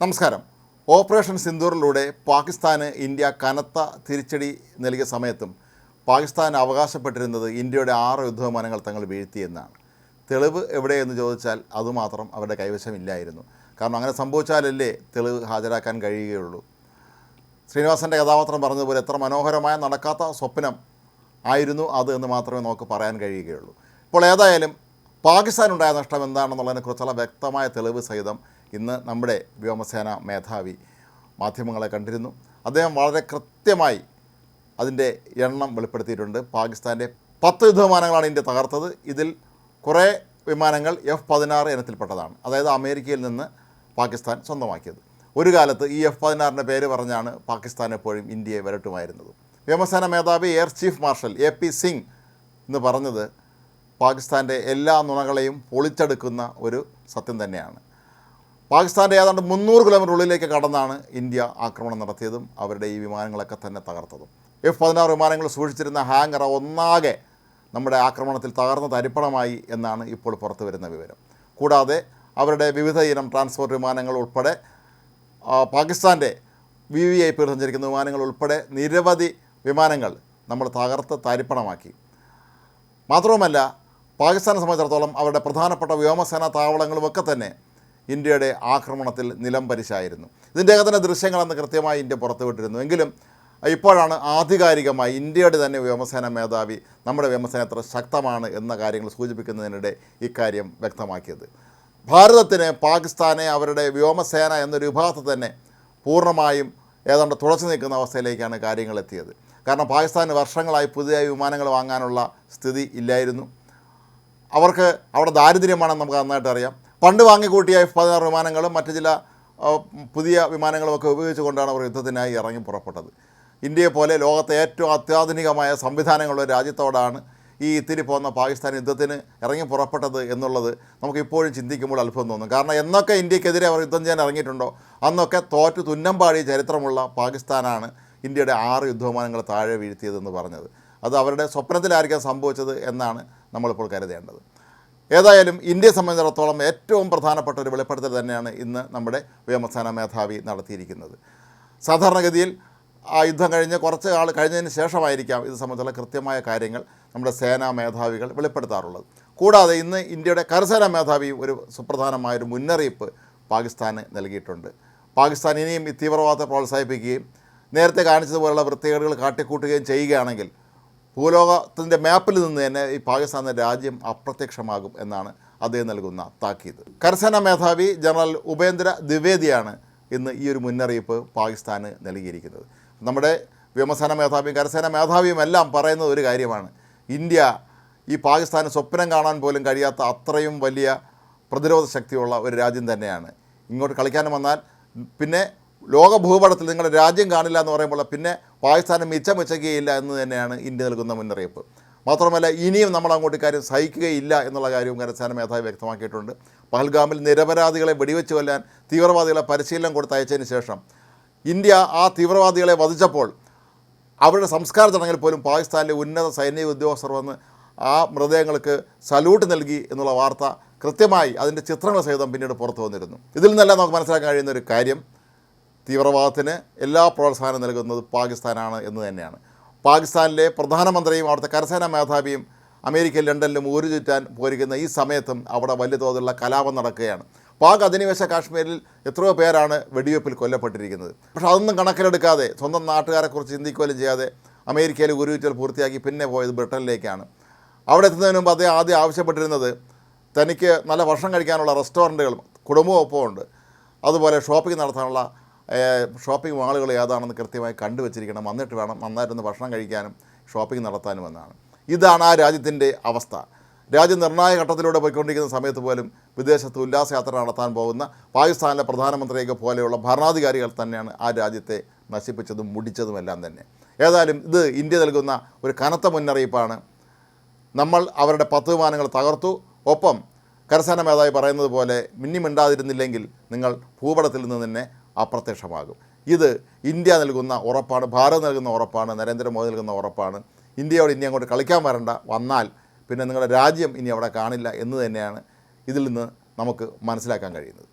നമസ്കാരം. ഓപ്പറേഷൻ സിന്ദൂറിലൂടെ പാകിസ്ഥാന് ഇന്ത്യ കനത്ത തിരിച്ചടി നൽകിയ സമയത്തും പാകിസ്ഥാൻ അവകാശപ്പെട്ടിരുന്നത് ഇന്ത്യയുടെ ആറ് യുദ്ധവിമാനങ്ങൾ തങ്ങൾ വീഴ്ത്തിയെന്നാണ്. തെളിവ് എവിടെയെന്ന് ചോദിച്ചാൽ അതുമാത്രം അവരുടെ കൈവശമില്ലായിരുന്നു. കാരണം അങ്ങനെ സംഭവിച്ചാലല്ലേ തെളിവ് ഹാജരാക്കാൻ കഴിയുകയുള്ളൂ. ശ്രീനിവാസന്റെ കഥാപാത്രം പറഞ്ഞതുപോലെ എത്ര മനോഹരമായ നടക്കാത്ത സ്വപ്നം ആയിരുന്നു അത് എന്ന് മാത്രമേ നമുക്ക് പറയാൻ കഴിയുകയുള്ളൂ. ഇപ്പോൾ ഏതായാലും പാകിസ്ഥാൻ പാകിസ്ഥാനുണ്ടായ നഷ്ടം എന്താണെന്നുള്ളതിനെക്കുറിച്ചുള്ള വ്യക്തമായ തെളിവ് സഹിതം ഇന്ന് നമ്മുടെ വ്യോമസേന മേധാവി മാധ്യമങ്ങളെ കണ്ടിരുന്നു. അദ്ദേഹം വളരെ കൃത്യമായി അതിന്റെ എണ്ണം വെളിപ്പെടുത്തിയിട്ടുണ്ട്. പാകിസ്ഥാന്റെ പത്ത് യുദ്ധവിമാനങ്ങളാണ് ഇന്ത്യ തകർത്തത്. ഇതിൽ കുറേ വിമാനങ്ങൾ എഫ് പതിനാറ് ഇനത്തിൽപ്പെട്ടതാണ്. അതായത് അമേരിക്കയിൽ നിന്ന് പാകിസ്ഥാൻ സ്വന്തമാക്കിയത്. ഒരു കാലത്ത് ഈ എഫ് പതിനാറിന്റെ പേര് പറഞ്ഞാണ് പാകിസ്ഥാൻ എപ്പോഴും ഇന്ത്യയെ വരട്ടുമായിരുന്നത്. വ്യോമസേന മേധാവി air chief marshal A P Singh എന്ന് പറഞ്ഞത് പാകിസ്ഥാന്റെ എല്ലാ നുണകളെയും പൊളിച്ചെടുക്കുന്ന ഒരു സത്യം തന്നെയാണ്. പാകിസ്ഥാന്റെ ഏതാണ്ട് മുന്നൂറ് കിലോമീറ്റർ ഉള്ളിലേക്ക് കടന്നാണ് ഇന്ത്യ ആക്രമണം നടത്തിയതും അവരുടെ ഈ വിമാനങ്ങളൊക്കെ തന്നെ തകർത്തതും. എഫ് പതിനാറ് വിമാനങ്ങൾ സൂക്ഷിച്ചിരുന്ന ഹാങ്ങറ ഒന്നാകെ നമ്മുടെ ആക്രമണത്തിൽ തകർന്ന തരിപ്പണമായി എന്നാണ് ഇപ്പോൾ പുറത്തു വരുന്ന വിവരം. കൂടാതെ അവരുടെ വിവിധ ഇനം ട്രാൻസ്പോർട്ട് വിമാനങ്ങൾ ഉൾപ്പെടെ പാകിസ്ഥാന്റെ വി വി ഐ പി സഞ്ചരിക്കുന്ന വിമാനങ്ങൾ ഉൾപ്പെടെ നിരവധി വിമാനങ്ങൾ നമ്മൾ തകർത്ത് തരിപ്പണമാക്കി. മാത്രവുമല്ല പാകിസ്ഥാനെ സംബന്ധിച്ചിടത്തോളം അവരുടെ പ്രധാനപ്പെട്ട വ്യോമസേനാ താവളങ്ങളുമൊക്കെ തന്നെ ഇന്ത്യയുടെ ആക്രമണത്തിൽ നിലം പരിശായിരുന്നു. ഇതിന്റെയൊക്കെ തന്നെ ദൃശ്യങ്ങളെന്ന് കൃത്യമായി ഇന്ത്യ പുറത്തുവിട്ടിരുന്നു. എങ്കിലും ഇപ്പോഴാണ് ആധികാരികമായി ഇന്ത്യയുടെ തന്നെ വ്യോമസേന മേധാവി നമ്മുടെ വ്യോമസേന എത്ര ശക്തമാണ് എന്ന കാര്യങ്ങൾ സൂചിപ്പിക്കുന്നതിനിടെ ഇക്കാര്യം വ്യക്തമാക്കിയത്. ഭാരതത്തിന് പാകിസ്ഥാനെ അവരുടെ വ്യോമസേന എന്നൊരു വിഭാഗത്തെ തന്നെ പൂർണമായും ഏതാണ്ട് തുടച്ചു നിൽക്കുന്ന അവസ്ഥയിലേക്കാണ് കാര്യങ്ങൾ എത്തിയത്. കാരണം പാകിസ്ഥാന് വർഷങ്ങളായി പുതിയ വിമാനങ്ങൾ വാങ്ങാനുള്ള സ്ഥിതി ഇല്ലായിരുന്നു. അവർക്ക് അവിടെ ദാരിദ്ര്യമാണെന്ന് നമുക്ക് നന്നായിട്ട് അറിയാം. പണ്ട് വാങ്ങിക്കൂട്ടിയ എഫ് പതിനാറ് വിമാനങ്ങളും മറ്റ് ചില പുതിയ വിമാനങ്ങളുമൊക്കെ ഉപയോഗിച്ചുകൊണ്ടാണ് അവർ യുദ്ധത്തിനായി ഇറങ്ങി പുറപ്പെട്ടത്. ഇന്ത്യയെ പോലെ ലോകത്തെ ഏറ്റവും അത്യാധുനികമായ സംവിധാനങ്ങളുള്ള രാജ്യത്തോടാണ് ഈ ഇത്തിരി പോകുന്ന പാകിസ്ഥാൻ യുദ്ധത്തിന് ഇറങ്ങി പുറപ്പെട്ടത് എന്നുള്ളത് നമുക്ക് ഇപ്പോഴും ചിന്തിക്കുമ്പോൾ അത്ഭുതം തോന്നും. കാരണം എന്നൊക്കെ ഇന്ത്യക്കെതിരെ അവർ യുദ്ധം ചെയ്യാൻ ഇറങ്ങിയിട്ടുണ്ടോ? അന്നൊക്കെ തോറ്റു തുന്നം പാടിയ ചരിത്രമുള്ള പാകിസ്ഥാനാണ് ഇന്ത്യയുടെ ആറ് യുദ്ധവിമാനങ്ങൾ താഴെ വീഴ്ത്തിയതെന്ന് പറഞ്ഞത്. അത് അവരുടെ സ്വപ്നത്തിലായിരിക്കാം സംഭവിച്ചത് എന്നാണ് നമ്മളിപ്പോൾ കരുതേണ്ടത്. ഏതായാലും ഇന്ത്യയെ സംബന്ധിച്ചിടത്തോളം ഏറ്റവും പ്രധാനപ്പെട്ട ഒരു വെളിപ്പെടുത്തൽ തന്നെയാണ് ഇന്ന് നമ്മുടെ വ്യോമസേന മേധാവി നടത്തിയിരിക്കുന്നത്. സാധാരണഗതിയിൽ ആ യുദ്ധം കഴിഞ്ഞ് കുറച്ച് ആൾ കഴിഞ്ഞതിന് ശേഷമായിരിക്കാം ഇത് സംബന്ധിച്ചുള്ള കൃത്യമായ കാര്യങ്ങൾ നമ്മുടെ സേനാ മേധാവികൾ വെളിപ്പെടുത്താറുള്ളത്. കൂടാതെ ഇന്ന് ഇന്ത്യയുടെ കരസേനാ മേധാവി ഒരു സുപ്രധാനമായൊരു മുന്നറിയിപ്പ് പാകിസ്ഥാന് നൽകിയിട്ടുണ്ട്. പാകിസ്ഥാൻ ഇനിയും ഈ തീവ്രവാദത്തെ പ്രോത്സാഹിപ്പിക്കുകയും നേരത്തെ കാണിച്ചതുപോലുള്ള വൃത്തികേടുകൾ കാട്ടിക്കൂട്ടുകയും ചെയ്യുകയാണെങ്കിൽ ഭൂലോകത്തിന്റെ മാപ്പിൽ നിന്ന് തന്നെ ഈ പാകിസ്ഥാൻ രാജ്യം അപ്രത്യക്ഷമാകും എന്നാണ് അദ്ദേഹം നൽകുന്ന താക്കീത്. കരസേനാ മേധാവി ജനറൽ ഉപേന്ദ്ര ദ്വിവേദിയാണ് ഇന്ന് ഈ ഒരു മുന്നറിയിപ്പ് പാകിസ്ഥാന് നൽകിയിരിക്കുന്നത്. നമ്മുടെ വ്യോമസേന മേധാവിയും കരസേന മേധാവിയും എല്ലാം പറയുന്നത് ഒരു കാര്യമാണ്. ഇന്ത്യ ഈ പാകിസ്ഥാന് സ്വപ്നം കാണാൻ പോലും കഴിയാത്ത അത്രയും വലിയ പ്രതിരോധ ശക്തിയുള്ള ഒരു രാജ്യം തന്നെയാണ്. ഇങ്ങോട്ട് കളിക്കാനും വന്നാൽ പിന്നെ ലോക ഭൂപടത്തിൽ നിങ്ങളുടെ രാജ്യം കാണില്ല എന്ന് പറയുമ്പോൾ പിന്നെ പാകിസ്ഥാന് മിച്ചം വെച്ചേക്കുകയില്ല എന്ന് തന്നെയാണ് ഇന്ത്യ നൽകുന്ന മുന്നറിയിപ്പ്. മാത്രമല്ല ഇനിയും നമ്മൾ അങ്ങോട്ട് ഇക്കാര്യം സഹിക്കുകയില്ല എന്നുള്ള കാര്യവും കരസേന മേധാവി വ്യക്തമാക്കിയിട്ടുണ്ട്. പഹൽഗാമിൽ നിരപരാധികളെ വെടിവെച്ച് കൊല്ലാൻ തീവ്രവാദികളെ പരിശീലനം കൊടുത്ത് അയച്ചതിന് ശേഷം ഇന്ത്യ ആ തീവ്രവാദികളെ വധിച്ചപ്പോൾ അവരുടെ സംസ്കാര ചടങ്ങിൽ പോലും പാകിസ്ഥാനിലെ ഉന്നത സൈനിക ഉദ്യോഗസ്ഥർ വന്ന് ആ മൃതദേഹങ്ങൾക്ക് സല്യൂട്ട് നൽകി എന്നുള്ള വാർത്ത കൃത്യമായി അതിന്റെ ചിത്രങ്ങൾ സഹിതം പിന്നീട് പുറത്തു വന്നിരുന്നു. ഇതിൽ നിന്നെല്ലാം നമുക്ക് മനസ്സിലാക്കാൻ കഴിയുന്ന ഒരു കാര്യം തീവ്രവാദത്തിന് എല്ലാ പ്രോത്സാഹനം നൽകുന്നത് പാകിസ്ഥാനാണ് എന്ന് തന്നെയാണ്. പാകിസ്ഥാനിലെ പ്രധാനമന്ത്രിയും അവിടുത്തെ കരസേനാ മേധാവിയും അമേരിക്കയിൽ ലണ്ടനിലും ഊരു ചുറ്റാൻ പോരിക്കുന്ന ഈ സമയത്തും അവിടെ വലിയ തോതിലുള്ള കലാപം നടക്കുകയാണ്. പാക് അധിനിവേശ കാശ്മീരിൽ എത്രയോ പേരാണ് വെടിവെപ്പിൽ കൊല്ലപ്പെട്ടിരിക്കുന്നത്. പക്ഷേ അതൊന്നും കണക്കിലെടുക്കാതെ സ്വന്തം നാട്ടുകാരെക്കുറിച്ച് ചിന്തിക്കുകയും ചെയ്യാതെ അമേരിക്കയിൽ ഉരുവിറ്റൽ പൂർത്തിയാക്കി പിന്നെ പോയത് ബ്രിട്ടനിലേക്കാണ്. അവിടെ എത്തുന്നതിന് മുമ്പ് അദ്ദേഹം ആദ്യം ആവശ്യപ്പെട്ടിരുന്നത് തനിക്ക് നല്ല ഭക്ഷണം കഴിക്കാനുള്ള റെസ്റ്റോറന്റുകളും കുടുംബവും ഒപ്പമുണ്ട്. അതുപോലെ ഷോപ്പിംഗ് നടത്താനുള്ള ഷോപ്പിംഗ് മാളുകൾ ഏതാണെന്ന് കൃത്യമായി കണ്ടുവച്ചിരിക്കണം. വന്നിട്ട് വേണം നന്നായിട്ടൊന്ന് ഭക്ഷണം കഴിക്കാനും ഷോപ്പിംഗ് നടത്താനും എന്നാണ്. ഇതാണ് ആ രാജ്യത്തിന്റെ അവസ്ഥ. രാജ്യം നിർണായക ഘട്ടത്തിലൂടെ പോയിക്കൊണ്ടിരിക്കുന്ന സമയത്ത് പോലും വിദേശത്ത് ഉല്ലാസയാത്ര നടത്താൻ പോകുന്ന പാകിസ്ഥാനിലെ പ്രധാനമന്ത്രിയൊക്കെ പോലെയുള്ള ഭരണാധികാരികൾ തന്നെയാണ് ആ രാജ്യത്തെ നശിപ്പിച്ചതും മുടിച്ചതുമെല്ലാം തന്നെ. ഏതായാലും ഇത് ഇന്ത്യ നൽകുന്ന ഒരു കനത്ത മുന്നറിയിപ്പാണ്. നമ്മൾ അവരുടെ പത്ത് വിമാനങ്ങൾ തകർത്തു. ഒപ്പം കരസേന മേധാവി പറയുന്നത് പോലെ മിന്നി മിണ്ടാതിരുന്നില്ലെങ്കിൽ നിങ്ങൾ ഭൂപടത്തിൽ നിന്ന് തന്നെ അപ്രത്യക്ഷമാകും. ഇത് ഇന്ത്യ നൽകുന്ന ഉറപ്പാണ് ഭാരത് നൽകുന്ന ഉറപ്പാണ് നരേന്ദ്രമോദി നൽകുന്ന ഉറപ്പാണ്. ഇന്ത്യയോട് ഇനി അങ്ങോട്ട് കളിക്കാൻ വരണ്ട വന്നാൽ പിന്നെ നിങ്ങളുടെ രാജ്യം ഇനി അവിടെ കാണില്ല എന്ന് തന്നെയാണ് ഇതിൽ നിന്ന് നമുക്ക് മനസ്സിലാക്കാൻ കഴിയുന്നത്.